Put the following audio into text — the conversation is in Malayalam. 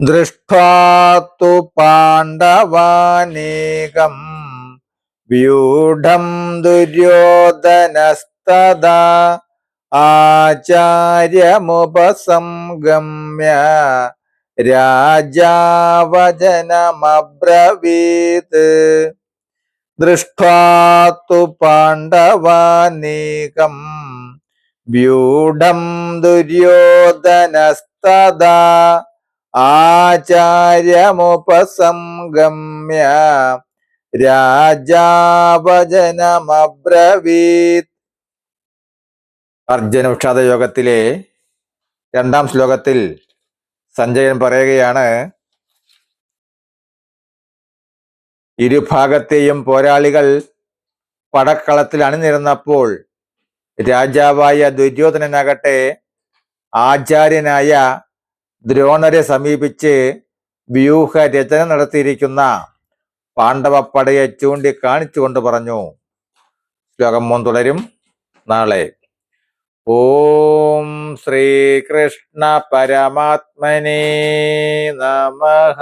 ദൃഷ്ട്വാത്തു പാണ്ഡവാനേകം വ്യൂഢം ദുര്യോധനസ്തത ആചാര്യമുപസംഗമ്യ രാജാവചനമബ്രവീത്. ദൃഷ്ട്വാത്തു പാണ്ഡവാനേകം വ്യൂഢം ദുര്യോധനസ്തത ആചാര്യമുപസംഗമ്യ രാജാവചനമബ്രവീത്. അർജുന വിഷാദ യോഗത്തിലെ രണ്ടാം ശ്ലോകത്തിൽ സഞ്ജയൻ പറയുകയാണ് ഇരുഭാഗത്തെയും പോരാളികൾ പടക്കളത്തിൽ അണിനിരന്നപ്പോൾ രാജാവായ ദുര്യോധനനാകട്ടെ ആചാര്യനായ ദ്രോണരെ സമീപിച്ച് വ്യൂഹ രചന നടത്തിയിരിക്കുന്ന പാണ്ഡവപ്പടയെ ചൂണ്ടിക്കാണിച്ചുകൊണ്ട് പറഞ്ഞു. ശ്ലോകം മൂന്ന് തുടരും. നാളെ. ഓം ശ്രീകൃഷ്ണ പരമാത്മനേ നമഃ.